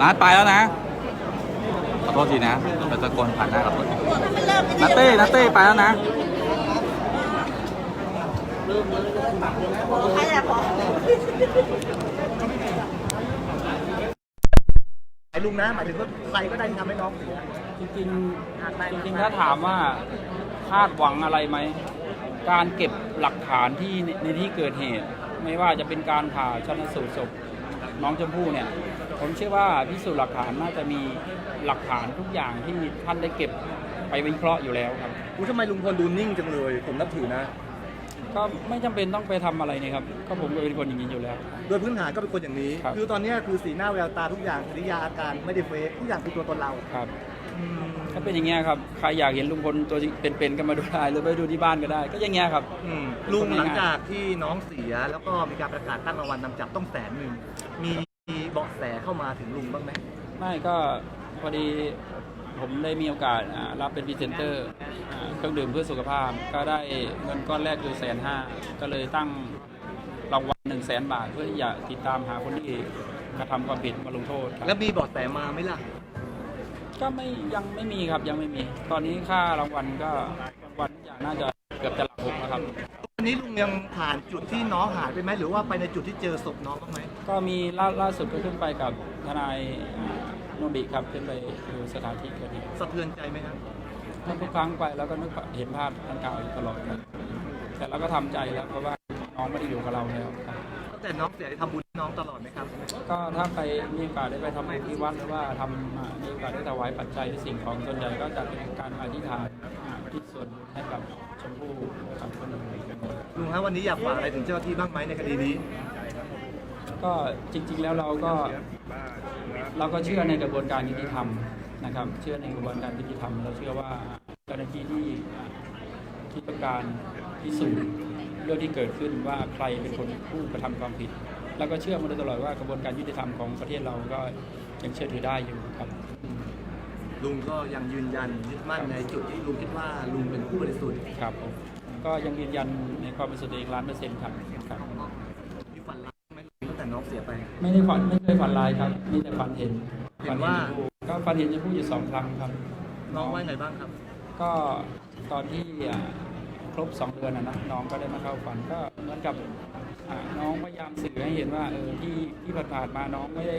นัดไปแล้วนะ ขอโทษทีนะไปตะโกนผ่านหน้าขอโทษทีนัตเต้นัตเต้ไปแล้วนะใครอยากขอไอ้ลุงนะหมายถึงว่าใครก็ได้ที่ทำให้น้องเสียจริงๆจริงๆถ้าถามว่าคาดหวังอะไรไหม การเก็บหลักฐานที่ในในที่เกิดเหตุ ไม่ว่าจะเป็นการผ่าชนสูตรศพน้องชมพู่เนี่ย ผมเชื่อว่าพิสูจน์หลักฐานน่าจะมีหลักฐานทุกอย่างที่ท่านได้เก็บไปวิเคราะห์อยู่แล้วครับกูทำไมลุงพลดูนิ่งจังเลย ผมนับถือนะ ก็ไม่จำเป็นต้องไปทำอะไรนี่ครับ ก็ผมก็เป็นคนอย่างนี้อยู่แล้ว โดยพื้นฐานก็เป็นคนอย่างนี้ ครับ คือตอนเนี้ยคือสีหน้าแววตาทุกอย่างกิริยาอาการไม่ได้เฟกทุกอย่างคือตัวตนเราครับ อืมก็เป็นอย่างเงี้ยครับ ใครอยากเห็นลุงพลตัวจริงเป็นๆก็มาดูได้หรือไปดูที่บ้านก็ได้ ก็อย่างเงี้ยครับ อืมลุงหลังจากที่น้องเสียแล้วก็มีการประกาศตั้งรางวัลนำจับต้องแสนหนึ่งมี เบาะแสเข้ามาถึงลุงบ้างไหมไม่ก็พอดีผมได้มีโอกาสอ่ารับเป็นพรีเซนเตอร์อ่าเครื่องดื่มเพื่อสุขภาพ ก็ได้เงินก้อนแรกคือแสนห้าก็เลยตั้งรางวัลหนึ่งแสนบาท เพื่อที่จะติดตามหาคนที่กระทำความผิดมาลงโทษครับแล้วมีเบาะแสมาไหมล่ะ ก็ไม่ยังไม่มีครับยังไม่มี ตอนนี้ค่ารางวัลก็รางวัลทุกอย่างน่าจะเกือบจะหลักหกแล้วครับ วันนี้ลุงยังผ่านจุดที่น้องหายไปไหมหรือว่าไปในจุดที่เจอศพน้องบ้างไหม ก็มีล่าล่าสุดก็ขึ้นไปกับทนายอ่าโนบิครับขึ้นไปดูสถานที่เกิดเหตุสะเทือนใจไหมครับทุกครั้งไปแล้วก็นึกเห็นภาพดังกล่าวอยู่ตลอดครับแต่เราก็ทำใจแล้วเพราะว่าน้องไม่ได้อยู่กับเราแล้วครับตั้งแต่น้องเสียได้ทำบุญให้น้องตลอดไหมครับ ก็ถ้าไปมีโอกาสได้ไปทำบุญที่วัดหรือว่าทำอ่ามีโอกาสได้ถวายปัจจัยที่สิ่งของส่วนใหญ่ก็จะเป็นการอธิษฐานอ่าที่ส่วนบุญให้กับชมพู่กับคนอื่นลุงครับวันนี้อยากฝากอะไรถึงเจ้าหน้าที่บ้างไหมในคดีนี้ ก็จริง ๆ แล้วเราก็เราก็เชื่อในกระบวนการยุติธรรมนะครับ เชื่อในกระบวนการยุติธรรม เราเชื่อว่าเจ้าหน้าที่ที่ที่ต้องการพิสูจน์เรื่องที่เกิดขึ้นว่าใครเป็นคนผู้กระทำความผิด แล้วก็เชื่อมาโดยตลอดว่ากระบวนการยุติธรรมของประเทศเราก็ยังเชื่อถือได้อยู่ครับลุงก็ยังยืนยันยึดมั่นในจุดที่ลุงคิดว่าลุงเป็นผู้บริสุทธิ์ครับผมก็ยังยืนยันในความเป็นส่วนตัวเองล้านเปอร์เซ็นต์ครับครับ มีฝันร้าย ไหมตั้งแต่น้องเสียไป ไม่ได้ฝันไม่เคยฝันร้ายครับ มีแต่ฝันเห็นเห็นว่า ก็ฝันเห็นจะพูดอยู่สองครั้งครับ น้องว่าไงบ้างครับ ก็ตอนที่อ่าครบสองเดือนนะนะน้องก็ได้มาเข้าฝันก็เหมือนกับอ่าน้องพยายามสื่อให้เห็นว่าเออที่ที่ผ่านๆมาน้องไม่ได้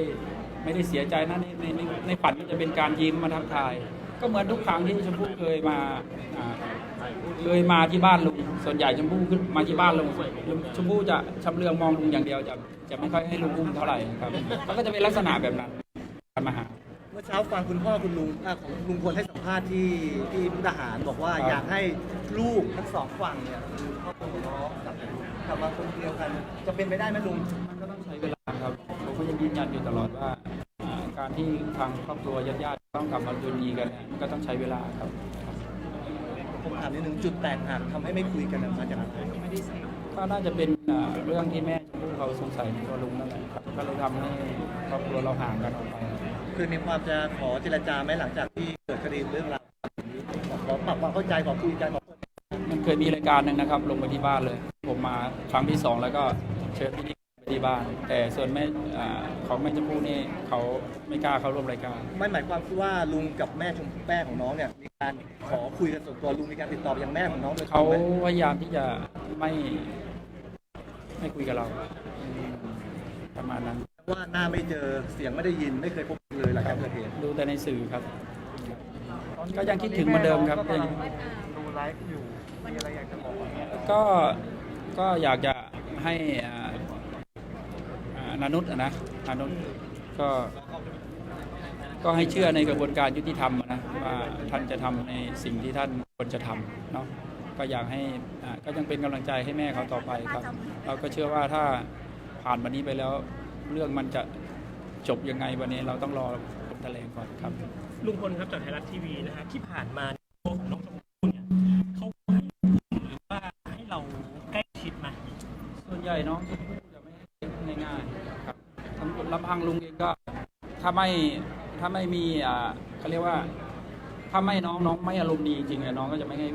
ไม่ได้เสียใจนะในในในในฝันก็จะเป็นการยิ้มมาทักทาย ก็เหมือนทุกครั้งที่ชมพู่เคยมาอ่าเคยมาที่บ้านลุงส่วนใหญ่ชมพู่ขึ้นมาที่บ้านลุงลุงชมพู่จะชำเลืองมองลุงอย่างเดียวจะ จะไม่ค่อยให้ลุงอุ้มเท่าไหร่ครับแล้วก็จะเป็นลักษณะแบบนั้นการมาหา เมื่อเช้าฟังคุณพ่อคุณลุงอะของลุงพลให้สัมภาษณ์ที่ที่มุกดาหารบอกว่าครับ อยากให้ลูกทั้งสองฝั่งเนี่ยคือครอบครัวของน้องกับกลับมาคนเดียวกัน จะเป็นไปได้ไหมลุงมันก็ต้องใช้เวลาครับผมก็ยังยืนยันอยู่ตลอดว่าอ่า การที่ทางครอบครัวญาติๆต้องกลับมาคืนดีกันเนี่ยมันก็ต้องใช้เวลาครับ ผมถามนิดนึงจุดแตกหักทำให้ไม่คุยกันมาจากอะไร ก็น่าจะเป็นเรื่องที่แม่ชมพู่เขาสงสัยในตัวลุงนั่นแหละครับก็เลยทำให้ครอบครัวเราห่างกันออกไป คือมีความจะขอเจรจาไหมหลังจากที่เกิดคดีเรื่องราวนี้ขอปรับความเข้าใจขอคุยกันขอมันเคยมีรายการหนึ่งนะครับ ลงไปที่บ้านเลย ผมมาครั้งที่สองแล้วก็เชิญพี่นิกไปที่บ้าน แต่ส่วนแม่อ่าของแม่ชมพู่นี่เขาไม่กล้าเข้าร่วมรายการ ไม่หมายความว่าลุงกับแม่ชมพู่แป้งของน้องเนี่ยมีการขอคุยกันส่วนตัวลุงมีการติดต่อไปยังแม่ของน้องโดยตรเขางไหม พยายามที่จะไม่ ไม่คุยกับเราประมาณนั้นว่าหน้าไม่เจอเสียงไม่ได้ยินไม่เคยพบเลยหลังจากเกิดเหตุดูแต่ในสื่อครับ ก็ยังคิดถึงเหมือนเดิมครับยังดูไลฟ์อยู่มีอะไรอยากจะบอกก็ก็อยากจะให้อ่าอ่านานุษย์อะนะนานุษย์ก็ก็ให้เชื่อในกระบวนการยุติธรรมอะนะว่าท่านจะทำในสิ่งที่ท่านควรจะทำเนาะ ก็อยากให้อ่าก็ยังเป็นกำลังใจให้แม่เขาต่อไปครับ เราก็เชื่อว่าถ้าผ่านวันนี้ไปแล้ว เรื่องมันจะจบยังไงวันนี้เราต้องรอผลแถลงก่อนครับ ลุงพลครับจากไทยรัฐทีวีนะฮะที่ผ่านมาตัวของน้องชมพู่เนี่ยเขาให้หรือว่าให้เราใกล้ชิดไหมส่วนใหญ่น้องชมพู่จะไม่ให้ง่ายๆครับทั้งลำพังลุงเองก็ถ้าไม่ถ้าไม่มีอ่าเขาเรียกว่า ถ้าไม่น้องน้องไม่อารมณ์ดีจริงๆอะน้องก็จะไม่ให้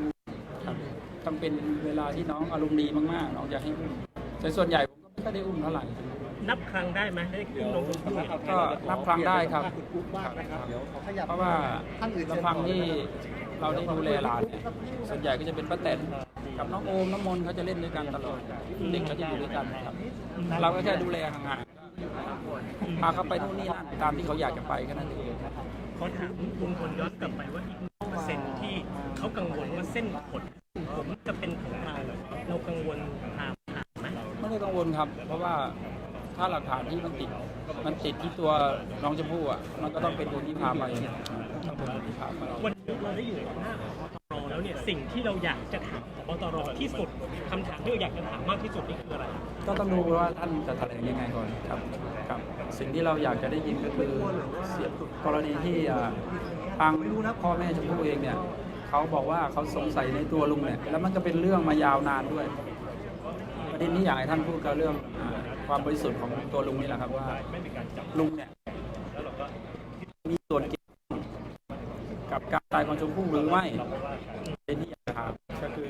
ต้องเป็นเวลาที่น้องอารมณ์ดีมากๆ น้องจะให้อุ้มแต่ส่วนใหญ่ผมก็ไม่ค่อยได้อุ้มเท่าไหร่ นับครั้งได้ไหมได้ขึ้นน้องชมพู่เนี่ยก็นับครั้งได้ครับคุณอุ๊บบ้างนะครับเดี๋ยวขอขยับเพราะว่าท่านอื่นลำพังที่เราได้ดูแลหลานเนี่ยส่วนใหญ่ก็จะเป็นป้าแตนกับน้องโอมน้องมนต์เขาจะเล่นด้วยกันตลอดเด็กเขาจะอยู่ด้วยกันครับ เราก็แค่ดูแลห่างๆพาเขาไปนู่นนี่นั่นตามที่เขาอยากจะไปแค่นั้นเองขอถามลุงพลย้อนกลับไปว่าอีกเปอร์เซ็นต์ที่เขากังวลว่าเส้นขน ผมจะเป็นของเราเรากังวลตามหาไหมไม่ได้กังวลครับ เพราะว่าถ้าหลักฐานที่มันติด มันติดที่ตัวน้องชมพู่อะ มันก็ต้องเป็นคนที่พาไปต้องเป็นคนที่พาไปวันนี้เราได้อยู่กับหน้าพบตรแล้วเนี่ยสิ่งที่เราอยากจะถามพบตรที่สุดคำถามที่เราอยากจะถามมากที่สุดนี่คืออะไร ก็ต้องดูว่าท่านจะแถลงยังไงก่อนครับครับ สิ่งที่เราอยากจะได้ยินก็คือเสียงกรณีที่อ่าทางพ่อแม่ชมพู่เองเนี่ย เขาบอกว่าเขาสงสัยในตัวลุงเนี่ยแล้วมันก็เป็นเรื่องมายาวนานด้วย ประเด็นนี้อยากให้ท่านพูดกับเรื่องอความบริสุทธิ์ของตัวลุงนี่แหละครับว่าลุงเนี่ยมีส่วนเกี่ยวกับการตายของชมพู่หรือไม่ประเด็นที่อยากจะถามก็คือ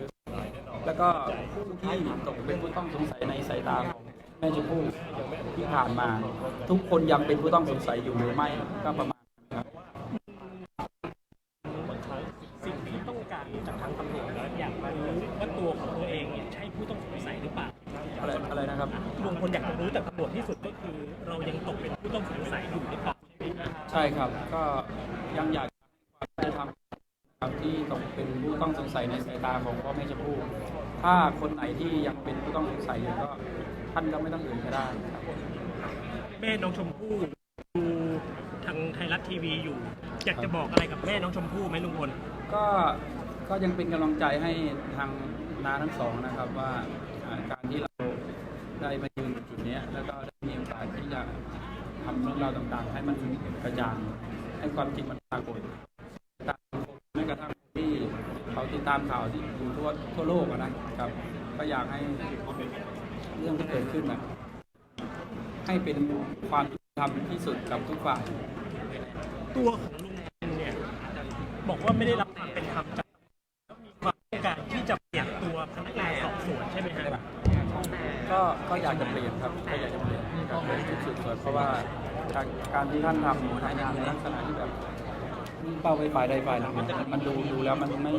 แล้วก็ผู้ที่ตกเป็นผู้ต้องสงสัยในสายตาของแม่ชมพู่ที่ผ่านมา ทุกคนยังเป็นผู้ต้องสงสัยอยู่หรือไม่ก็ประมาณ จากทางตำรวจแล้วอยากมารู้ว่าตัวของตัวเองเนี่ยใช่ผู้ต้องสงสัยหรือเปล่าอะไรอะไรนะครับลุงพลอยากจะรู้จากตำรวจที่สุดก็คือเรายังตกเป็นผู้ต้องสงสัยอยู่หรือเปล่าใช่ไหมครับใช่ครับก็ยังอยากให้ความยุติธรรมครับที่ตกเป็นผู้ต้องสงสัยในสายตาของพ่อแม่ชมพู่ถ้าคนไหนที่ยังเป็นผู้ต้องสงสัยอยู่ก็ท่านก็ไม่ต้องอื่นก็ได้ครับแม่น้องชมพู่ดูทางไทยรัฐทีวีอยู่ อยากจะบอกอะไรกับแม่น้องชมพู่ไหมลุงพลก็ ก็ยังเป็นกำลังใจให้ทางนาทั้งสองนะครับว่าการที่เราได้มายืนจุดนี้แล้วก็ได้มีโอกาสที่จะทำเรื่องราวต่างๆ ให้มันกระจ่างให้ความจริงมันปรากฏตามแม้กระทั่งที่เขาติดตามข่าวที่อยู่ทั่วทั่วโลกนะครับ ก็อยากให้เรื่องที่เกิดขึ้นนะให้เป็นความยุติธรรมที่สุดกับทุกฝ่ายตัวของลุงพลเนี่ยบอกว่าไม่ได้รับความเป็นธรรมจาก การที่จะเปลี่ยนตัวพนักงานสอบสวนใช่ไหมฮะก็ก็อยากจะเปลี่ยนครับก็อยากจะเปลี่ยนกับเปลี่ยนชุดสืบสวนเพราะว่าการการที่ท่านทำทำงานในลักษณะที่แบบมุ่งเป้าไปฝ่ายใดฝ่ายหนึ่งมันมันดูดูแล้วมันไม่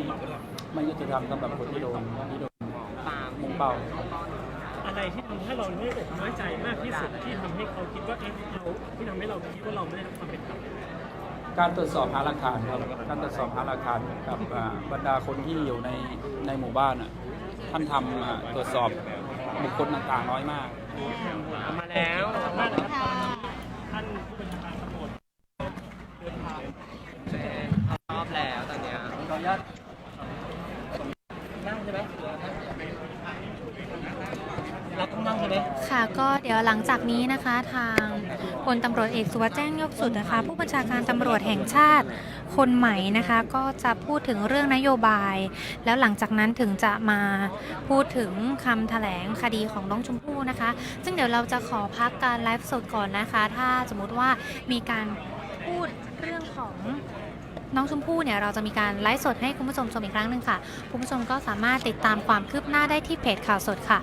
ไม่ยุติธรรมสำหรับคนที่โดนที่โดนมุ่งเป้าอะไรที่ทำให้เราน้อยอกน้อยใจมากที่สุดที่ทำให้เขาคิดว่าเอ๊ะเราที่ทำให้เราคิดว่าเราไม่ได้รับความเป็นธรรม การตรวจสอบหาหลักฐานครับการตรวจสอบหาหลักฐานกับอ่าบรรดาคนที่อยู่ในในหมู่บ้านอะท่านทำอ่าตรวจสอบบุคคลต่างๆน้อยมากมาแล้วมากนะครับตอนนี้ท่านผู้บัญชาการตำรวจเดินทาง รอบแล้วตอนเนี้ย ขออนุญาตนั่งใช่ไหมเราต้องนั่งใช่ไหม ค่ะ ก็เดี๋ยวหลังจากนี้นะคะทางพลตำรวจเอกสุวัสดิ์แจ้งยกสุดนะคะ ผู้บัญชาการตำรวจแห่งชาติคนใหม่นะคะ ก็จะพูดถึงเรื่องนโยบาย แล้วหลังจากนั้นถึงจะมาพูดถึงคำแถลงคดีของน้องชมพู่นะคะ ซึ่งเดี๋ยวเราจะขอพักการไลฟ์สดก่อนนะคะ ถ้าสมมติว่ามีการพูดเรื่องของน้องชมพู่เนี่ยเราจะมีการไลฟ์สดให้คุณผู้ชมชมอีกครั้งหนึ่งค่ะ คุณผู้ชมก็สามารถติดตามความคืบหน้าได้ที่เพจข่าวสดค่ะ